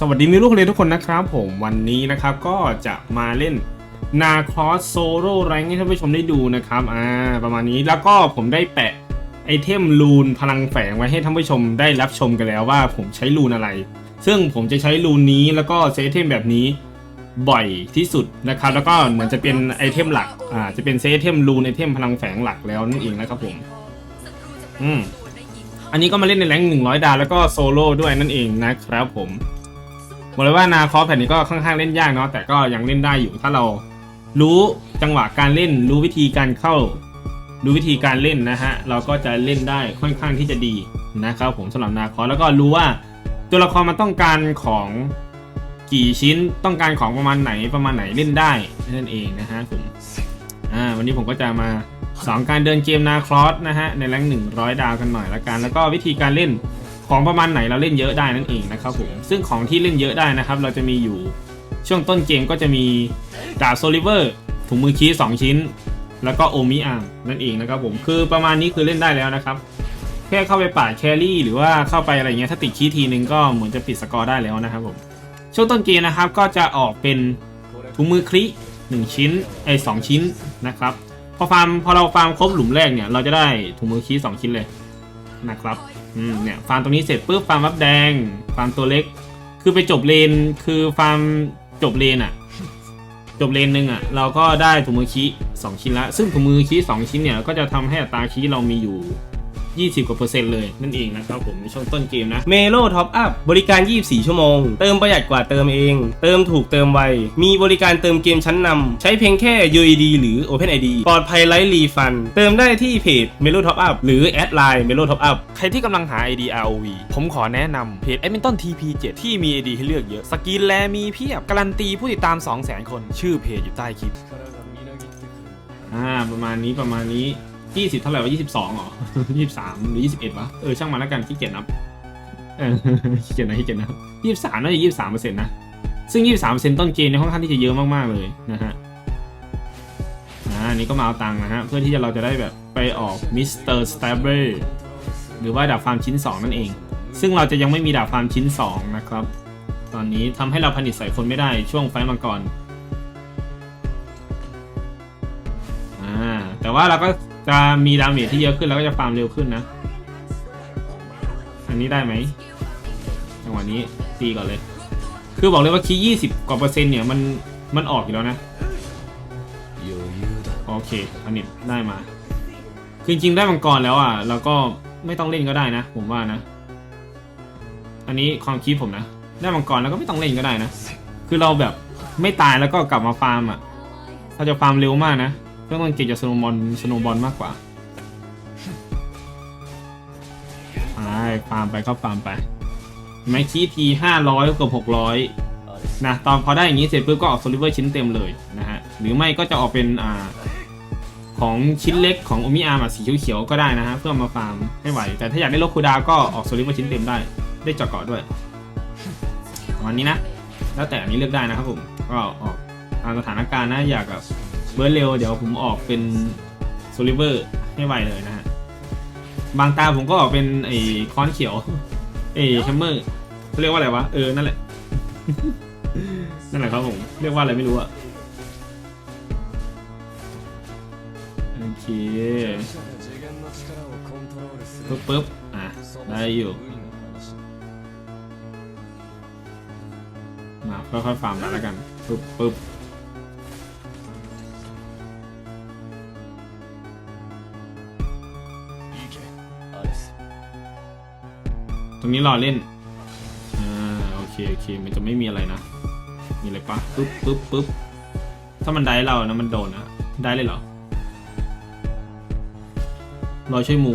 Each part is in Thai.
สวัสดีมิลูกเรียนทุกคนนะครับผมวันนี้นะครับก็จะมาเล่นนาคอสโซโล่แรงให้ท่านผู้ชมได้ดูนะครับอ่าประมาณนี้แล้วก็ผมได้แปะไอเทมลูนพลังแฝงไว้ให้ท่านผู้ชมได้รับชมกันแล้วว่าผมใช้ลูนอะไร ซึ่งผมจะใช้ลูนนี้แล้วก็เซตไอเทมแบบนี้บ่อยที่สุดนะครับ แล้วก็เหมือนจะเป็นไอเทมหลักอ่าจะเป็นเซตเทมลูนไอเทมพลังแฝงหลักแล้วนั่นเองนะครับผมอืมอันนี้ก็มาเล่นในแรงหนึ่งร้อยดาวแล้วก็โซโล่ด้วยนั่นเองนะครับผม บอกเลยว่านาคอสแผ่นนี้ก็ค่อนข้างเล่นยากเนาะแต่ก็ยังเล่นได้อยู่ถ้าเรารู้จังหวะการเล่น รู้วิธีการเข้า รู้วิธีการเล่นนะฮะเราก็จะเล่นได้ค่อนข้างที่จะดีนะครับผมสำหรับนาคอสแล้วก็รู้ว่าตัวละครมันต้องการของกี่ชิ้นต้องการของประมาณไหนประมาณไหนเล่นได้นั่นเองนะฮะผมอ่าวันนี้ผมก็จะมาสองการเดินเกมนาคลอสนะฮะในแรงหนึ่งร้อยดาวกันหน่อยละกัน แล้วก็วิธีการเล่น ของประมาณไหนเราเล่นเยอะได้นั่นเองนะครับผมซึ่งของที่เล่นเยอะได้นะครับ เราจะมีอยู่ช่วงต้นเกมก็จะมีดาบโซลิเวอร์ถุงมือคีสองชิ้น แล้วก็โอมิอาร์มนั่นเองนะครับผมคือประมาณนี้คือเล่นได้แล้วนะครับแค่เข้าไปป่าดแครี่หรือว่าเข้าไปอะไรเงี้ยถ้าติดคีทีนึงก็เหมือนจะปิดสกอร์ได้แล้วนะครับผมช่วงต้นเกมนะครับก็จะออกเป็นถุงมือคลิหนึ่งชิ้นไอ้สองชิ้นนะครับพอฟาร์มพอเราฟาร์มครบหลุมแรกเนี่ยเราจะได้ถุงมือคีสองชิ้นเลยนะครับ อืมเนี่ยฟาร์มตรงนี้เสร็จปุ๊บฟาร์มวับแดง ฟาร์มตัวเล็ก คือไปจบเลนคือฟาร์มจบเลนอะจบเลนหนึ่งอะเราก็ได้ถุงมือคีสองชิ้นละ ซึ่งถุงมือคีสองชิ้นเนี่ยก็จะทำให้อัตราคีเรามีอยู่ 20 กว่าเปอร์เซ็นต์เลยนั่นเองนะครับผมในช่วงต้นเกมนะเมโลท็อปอัพบริการ 24 ชั่วโมง เติมประหยัดกว่าเติมเอง เติมถูกเติมไว มีบริการเติมเกมชั้นนำใช้เพียงแค่ UID หรือ OpenID ปลอดภัยไร้รีฟัน เติมได้ที่เพจ Melo Top Up หรือแอดไลน์ Melo Top Up ใครที่กำลังหา ID ROV ผมขอแนะนำเพจ a d m i n t o n TP7 ที่มี ID ให้เลือกเยอะ สกินแลมีเพียบ การันตีผู้ติดตาม 200,000 คน ชื่อเพจอยู่ใต้คลิปอ่าประมาณนี้ประมาณนี้ 20เท่าไหร่วะ22เหรอ23หรือ21วะเออช่างมันแล้วกันขี้เกียจนับเออขี้เกียจนะขี้เกียจนะ23น่าจะ23เปอร์เซ็นต์นะซึ่ง23เปอร์เซ็นต์ต้นเกมในยค่อนข้างที่จะเยอะมากๆเลยนะฮะอ่าอันนี้ก็มาเอาตังค์นะฮะ เพื่อที่จะเราจะได้แบบไปออกมิสเตอร์สเตเบอร์หรือว่าดาบฟาร์มชิ้น 2 นั่นเอง ซึ่งเราจะยังไม่มีดาบฟาร์มชิ้น 2 นะครับ ตอนนี้ทำให้เราผลิตใส่คนไม่ได้ช่วงไฟมังกรอ่าแต่ว่าเราก็ จะมีดาเมจที่เยอะขึ้นแล้วก็จะฟาร์มเร็วขึ้นนะ อันนี้ได้ไหมจังหวะนี้ตีก่อนเลย คือบอกเลยว่าคีย์ยี่สิบกว่าเปอร์เซ็นต์เนี่ยมันมันออกอยู่แล้วนะ โอเค อันนี้ได้มา คือจริงๆได้มังกรแล้วอะ แล้วก็ไม่ต้องเล่นก็ได้นะ ผมว่านะ อันนี้ความคิดผมนะ ได้มังกรแล้วก็ไม่ต้องเล่นก็ได้นะ คือเราแบบไม่ตายแล้วก็กลับมาฟาร์มอะเราจะฟาร์มเร็วมากนะ เรื่องมันเก่งจากสโนบอลสโนบอลมากกว่าไปฟาร์มไปเข้าฟาร์มไปแม็กคีทีห้าร้อยกับหกร้อยนะตอนพอได้อย่างนี้เสร็จปุ๊บก็ออกโซลิเวอร์ชิ้นเต็มเลยนะฮะหรือไม่ก็จะออกเป็นอ่าของชิ้นเล็กของโอมิอาร์มสีเขียวๆก็ได้นะฮะเพื่อมาฟาร์มให้ไหว แต่ถ้าอยากได้โลคูดาก็ออกโซลิเวอร์ชิ้นเต็มได้ ได้เจาะเกาะด้วยวันนี้นะ แล้วแต่อันนี้เลือกได้นะครับผมก็ออกตามสถานการณ์นะอยากแบบ เบิร์ดเร็วเดี๋ยวผมออกเป็นโซลิเวอร์ให้ไวเลยนะฮะ บางตาผมก็ออกเป็นไอ้ค้อนเขียวเอ้แฮมเมอร์เขาเรียกว่าอะไรวะ เออ นั่นแหละ นั่นแหละครับผม เรียกว่าอะไรไม่รู้อะโอเคปึ๊บปึ๊บอะ ได้อยู่ มาค่อยๆฟาร์มกันแล้วกันปึ๊บปึ๊บ รงนี้รอเล่นอ่าโอเคโอเคมันจะไม่มีอะไรนะ มีอะไรปะปึ๊บปึ๊บปึ๊บถ้ามันได้เรานะมันโดนนะได้เลยเหรอรอช่วยมู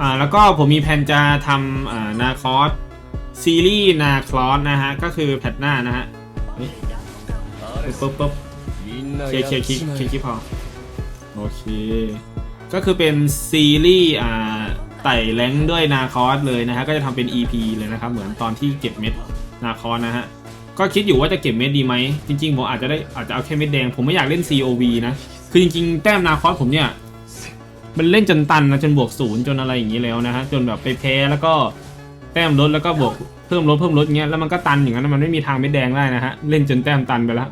อ่าแล้วก็ผมมีแผนจะทำอ่านาคอสซีรีส์นาคลอสนะฮะ ก็คือแพทหน้านะฮะปึ๊บปึ๊บปึ๊บเคลียร์เคลียร์คลิกเคลียร์คลิกพอโอเค ก็คือเป็นซีรีส์อ่าไต่แรงด้วยนาคอสเลยนะฮะก็จะทำเป็น EP เลยนะครับ เหมือนตอนที่เก็บเม็ดนาคอสนะฮะก็คิดอยู่ว่าจะเก็บเม็ดดีไหมจริงๆผมอาจจะได้อาจจะเอาแค่เม็ดแดง ผมไม่อยากเล่น COV นะคือจริงๆ แต้มนาคอสผมเนี่ยมันเล่นจนตันนะจนบวกศูนย์จนอะไรอย่างนี้แล้วนะฮะจนแบบไปแพ้แล้วก็แต้มลดแล้วก็บวกเพิ่มลดเพิ่มลดเงี้ยแล้วมันก็ตันอย่างนั้นมันไม่มีทางไม่แดงได้นะฮะเล่นจนแต้มตันไปแล้ว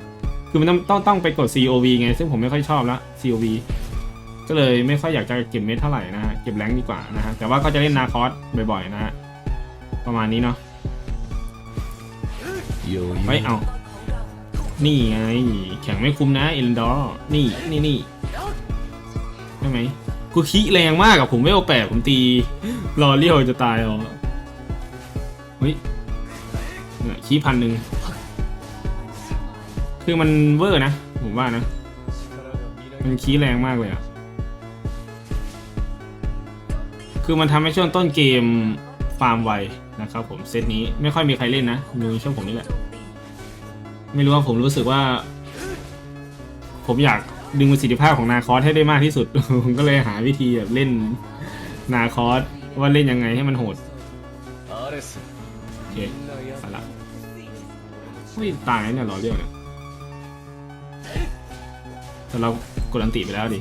คือมันต้องต้องต้องไปกด COV ไงซึ่งผมไม่ค่อยชอบละ COV ก็เลยไม่ค่อยอยากจะเก็บเม็ดเท่าไหร่นะฮะเก็บแรงค์ดีกว่านะฮะแต่ว่าก็จะเล่นนาคอสบ่อยๆนะฮะประมาณนี้เนาะไม่เอา นี่ไงแข่งไม่คุ้มนะเอลดอร์นี่นี่นี่ใช่ไหมกูขี้แรงมากอะผมไม่เอาแปะผมตีรอเลี้ยวจะตายเอาเฮ้ยเนี่ยขี้พันหนึ่งคือมันเวอร์นะ ผมว่านะ มันขี้แรงมากเลยอะ คือมันทำให้ช่วงต้นเกมฟาร์มไวนะครับผมเซตนี้ไม่ค่อยมีใครเล่นนะมีช่วงผมนี่แหละ ไม่รู้ว่าผมรู้สึกว่า ผมอยากดึงประสิทธิภาพของนาคอสให้ได้มากที่สุด ผมก็เลยหาวิธีแบบเล่นนาคอสว่าเล่นยังไงให้มันโหดโอเคไปละไม่ตายเนี่ยรอเรียวเนี่ยแต่เรากดอันติไปแล้วดิ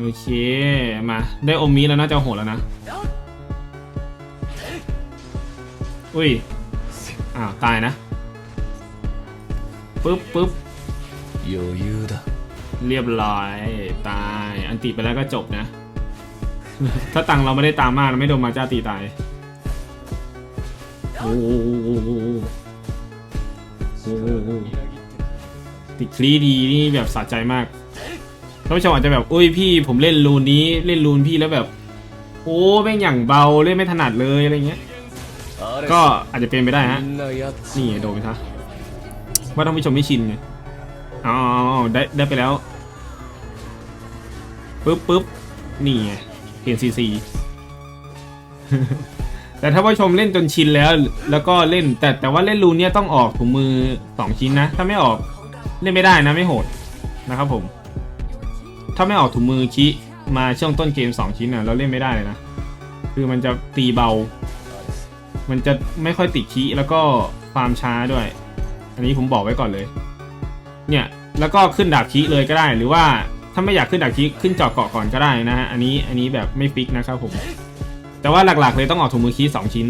โอเค มา ได้อมมีแล้วน่าจะโหดแล้วนะ อุ้ย อ้าว ตายนะปึ๊บปึ๊บเรียบร้อย ตาย อันติไปแล้วก็จบนะ ถ้าตังเราไม่ได้ตามมาก ไม่โดนมาจ้าตีตาย โอ้โหติดคลีดีนี่แบบสะใจมาก ท่านผู้ชมอาจจะแบบอุ้ยพี่ผมเล่นรูนนี้เล่นรูนพี่แล้วแบบ โอ้แม่งอย่างเบาเล่นไม่ถนัดเลยอะไรเงี้ย ก็อาจจะเป็นไปได้ฮะนี่โดนไปซะว่าท่านผู้ชมไม่ชินไงอ๋อได้ได้ไปแล้วปึ๊บปึ๊บนี่ไงเปลี่ยนซีซีแต่ถ้าผู้ชมเล่นจนชินแล้ว แล้วก็เล่นแต่แต่ว่าเล่นรูนเนี้ยต้องออกถุงมือสองชิ้นนะ ถ้าไม่ออกเล่นไม่ได้นะไม่โหดนะครับผม ถ้าไม่ออกถุงมือคิมาช่วงต้นเกมสองชิ้นอะเราเล่นไม่ได้เลยนะ คือมันจะตีเบา มันจะไม่ค่อยติดคีแล้วก็ฟามช้าด้วย อันนี้ผมบอกไว้ก่อนเลย เนี่ยแล้วก็ขึ้นดาบคีเลยก็ได้ หรือว่าถ้าไม่อยากขึ้นดาบคีขึ้นจาะเกาะก่อนก็ได้นะฮะอันนี้อันนี้แบบไม่ฟิกนะครับผม แต่ว่าหลักๆเลยต้องออกถุงมือคีสองชิ้น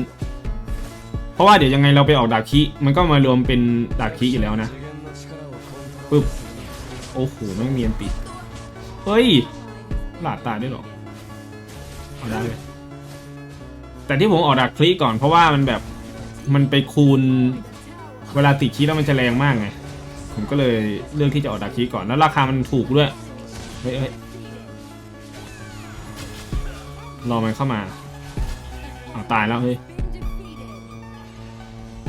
เพราะว่าเดี๋ยวยังไงเราไปออกดาบคีมันก็มารวมเป็นดาบคีอยู่แล้วนะปึ๊บโอ้โหไม่งเนียนปิด เฮ้ย หลาดตายได้วยหรอเอาได้เลยแต่ที่ผมออกดักคลิกก่อนเพราะว่ามันแบบมันไปคูณ เวลาติดคีแล้วมันจะแรงมากไง ผมก็เลยเลือกที่จะออกดักคลิกก่อนแล้วราคามันถูกด้วย เฮ้ยเฮ้ยรอมันเข้ามาเอาตายแล้วเฮ้ย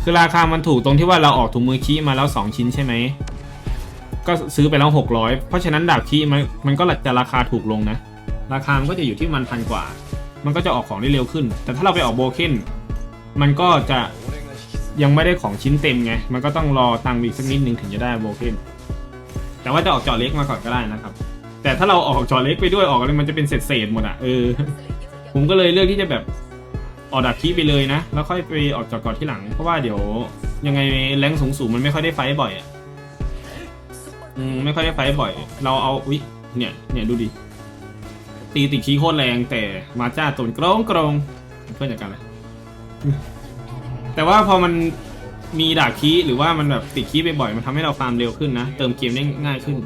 คือราคามันถูกตรงที่ว่าเราออกถุงมือคีมาแล้ว 2 ชิ้นใช่ไหม ก็ซื้อไปแล้ว600เพราะฉะนั้นดาบคีมันมันก็จะราคาถูกลงนะ ราคามันก็จะอยู่ที่มันพันกว่า มันก็จะออกของได้เร็วขึ้น แต่ถ้าเราไปออกโบเคนมันก็จะยังไม่ได้ของชิ้นเต็มไง มันก็ต้องรอตังค์อีกสักนิดนึงถึงจะได้โบเคนแต่ว่าจะออกจอเล็กมาก่อนก็ได้นะครับ แต่ถ้าเราออกจอเล็กไปด้วยออกอะไรมันจะเป็นเศษเศษๆหมดอะเออ ผมก็เลยเลือกที่จะแบบออกดับคีไปเลยนะ แล้วค่อยไปออกจอก่อนที่หลัง เพราะว่าเดี๋ยวยังไงแรงสูงๆมันไม่ค่อยได้ไฟบ่อยอะ มไม่ค่อยได้ไฟบ่อย เราเอาอุ้ยเนี่ยเนี่ยดูดิ ตีติดขี้โคตรแรงแต่มาจ้าตนกรงกรงเพื่อนจากกันเลยแต่ว่าพอมันมีดาบคีหรือว่ามันแบบติดคีไปบ่อยมันทำให้เราฟาร์มเร็วขึ้นนะ เติมเกมได้ง่ายขึ้น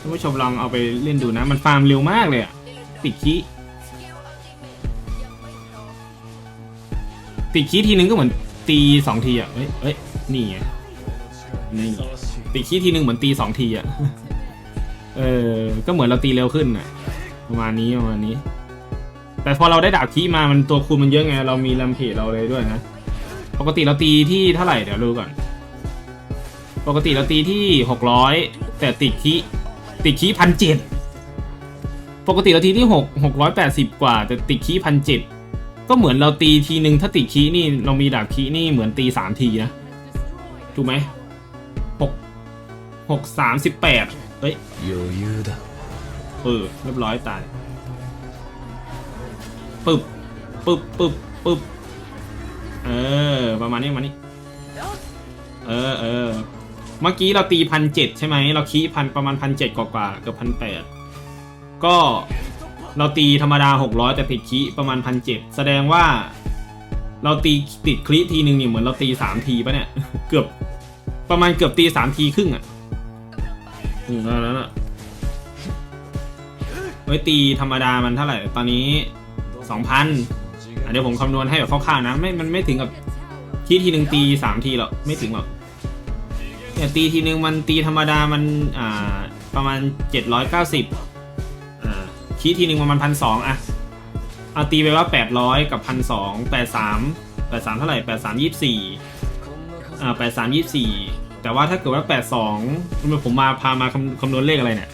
ท่านผู้ชมลองเอาไปเล่นดูนะ มันฟาร์มเร็วมากเลยอะติดคีติดคีทีนึงก็เหมือนตีสองทีอะเอ้ยเอ้ยนี่ไง นี่ติดคีย์ทีนึงเหมือนตีสองทีอะเออ ก็เหมือนเราตีเร็วขึ้นอะประมาณนี้ประมาณนี้ แต่พอเราได้ดาบคีย์มา มันตัวคูณมันเยอะไง เรามีแรมเพจเราเลยด้วยนะ ปกติเราตีที่เท่าไหร่เดี๋ยวดูก่อน ปกติเราตีที่หกร้อยแต่ติดคีย์ติดคีย์พันเจ็ดปกติเราตีที่หกหกร้อยแปดสิบกว่า แต่ติดคีย์พันเจ็ดก็เหมือนเราตีทีนึงถ้าติดคีย์นี่เรามีดาบคีย์นี่เหมือนตีสามทีนะ ถูกไหมหก หกสามสิบแปดเฮ้ยเออเรียบร้อยตายปึบปึบปึบปึบเออ ประมาณนี้มานี่เออเออเมื่อกี้เราตีพันเจ็ดใช่ไหมเราคีพันประมาณพันเจ็ดกว่าเกือบพันแปดก็เราตีธรรมดาหกร้อยแต่ผิดคีประมาณพันเจ็ดแสดงว่า เราตีติดคลิทีหนึ่งนี่เหมือนเราตีสามทีปะเนี่ย เกือบประมาณเกือบตีสามทีครึ่งอะะอืมแล้วน่ะไว้ตีธรรมดามันเท่าไหร่ ตอนนี้สองพันเดี๋ยวผมคำนวณให้แบบคร่าวๆนะ ไม่ มันไม่ถึงกับคีทีหนึ่งตีสามทีหรอก ไม่ถึงหรอกเนี่ยตีทีหนึ่งมันตีธรรมดามันอ่าประมาณ790อ่าคีทีหนึ่งประมาณพันสองอะเอาตีไปว่า800กับพันสองแปดสามแปดสามเท่าไหร่แปดสามยี่สี่อ่าแปดสามยี่สี่ แต่ว่าถ้าเกิดว่าแปดสองผมมาพามาคำคำนวณเลขอะไรเนี่ย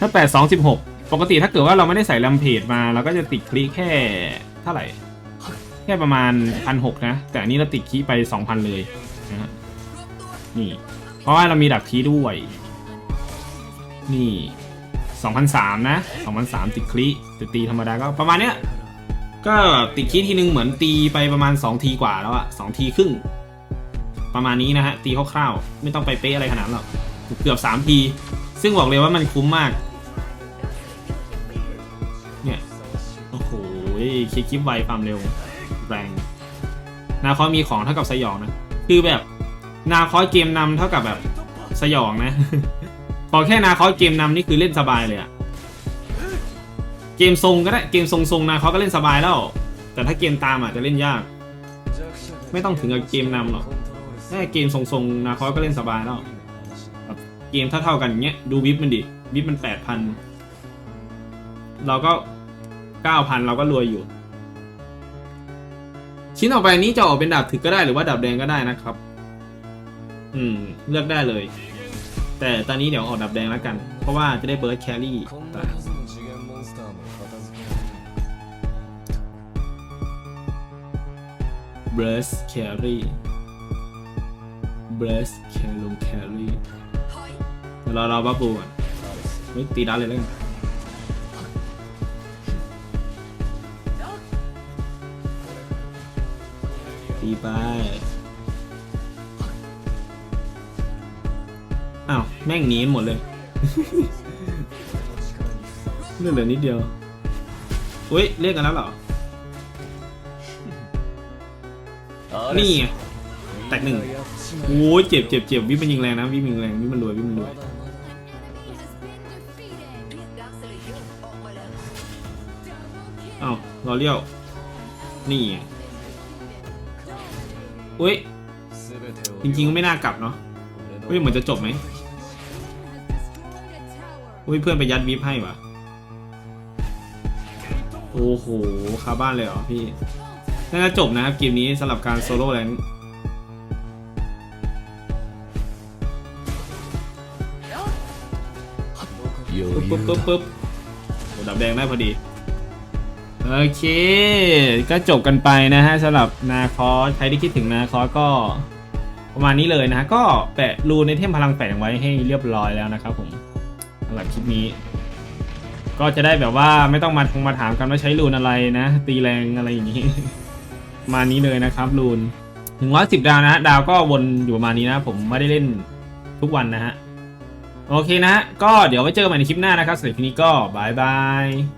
ถ้าแปดสองสิบหกปกติถ้าเกิดว่าเราไม่ได้ใส่แรมเพจมาเราก็จะติดคลิแค่เท่าไหร่ แค่ประมาณพันหกนะ แต่อันนี้เราติดคลิไปสองพันเลยนะฮะนี่ เพราะว่าเรามีดักทีด้วย นี่2003นะ2003ติดคลิแต่ตีธรรมดาก็ประมาณเนี้ยก็ติดคลิทีนึงเหมือนตีไปประมาณ 2 ทีกว่าแล้วอะ2ทีครึ่ง ประมาณนี้นะฮะตีคร่าวๆไม่ต้องไปเป๊ะอะไรขนาดหรอกเกือบ3ทีซึ่งบอกเลยว่ามันคุ้มมากเนี่ยโอ้โหคลิกคลิปไวความเร็วแรงนาคอมีของเท่ากับสยองนะคือแบบนาคอเกมนำเท่ากับแบบสยองนะพอแค่นาคอเกมนำนี่คือเล่นสบายเลยอะเกมทรงก็ได้เกมทรงๆนาคอก็เล่นสบายแล้ว แต่ถ้าเกมตามอะจะเล่นยาก ไม่ต้องถึงกับเกมนำหรอก แค่เกมทรงๆนาคอสก็เล่นสบายแล้วแบบเกมเท่าๆกันอย่างเงี้ยดูวิบมันดิวิบมันแปดพันเราก็เก้าพันเราก็รวยอยู่ ชิ้นออกไปนี้จะออกเป็นดาบถือก็ได้หรือว่าดาบแดงก็ได้นะครับ อืม เลือกได้เลย แต่ตอนนี้เดี๋ยวออกดาบแดงแล้วกัน เพราะว่าจะได้เบิร์ดแครี่เบิร์ดแครี่ เบิร์สแคลงแครี่เดี๋ยวรอรอบับบูก่อนเฮ้ยตีดันเลยแล้วกันตีไป อ้าว แม่งหนีหมดเลยเลือดเหลือนิดเดียว อุ้ยเรียกกันแล้วเหรอ นี่ไงแตกหนึ่ง โอ้ยเจ็บเจ็บเจ็บวิปมันยิงแรงนะวิปมันยิงแรงวิปมันรวยวิปมันรวยอ้าวรอเลี้ยว นี่ไงอุ้ย จริงๆก็ไม่น่ากลับเนาะเฮ้ยเหมือนจะจบไหมอุ้ยเพื่อนไปยัดวิปให้วะโอ้โหคาบ้านเลยเหรอพี่ น่าจะจบนะครับเกมนี้สำหรับการโซโล่แรงู่ปุ๊บปุ๊บปุ๊บดับแดงได้พอดี โอเค ก็จบกันไปนะฮะสำหรับนาคอใครที่คิดถึงนาคอก็ประมาณนี้เลยนะฮะก็แปะรูในเทมพลังแปะไว้ให้เรียบร้อยแล้วนะครับผมสำหรับคลิปนี้ ก็จะได้แบบว่าไม่ต้องมาทงมาถามกันว่าใช้รูนอะไรนะ ตีแรงอะไรอย่างนี้มานี้เลยนะครับรูนถึงร้อสิบดาวนะฮะดาวก็วนอยู่ประมาณนี้นะ ผมไม่ได้เล่นทุกวันนะฮะ โอเคนะ ก็เดี๋ยวไว้เจอกันใหม่ในคลิปหน้านะครับสำหรับคลิปนี้ก็บายบาย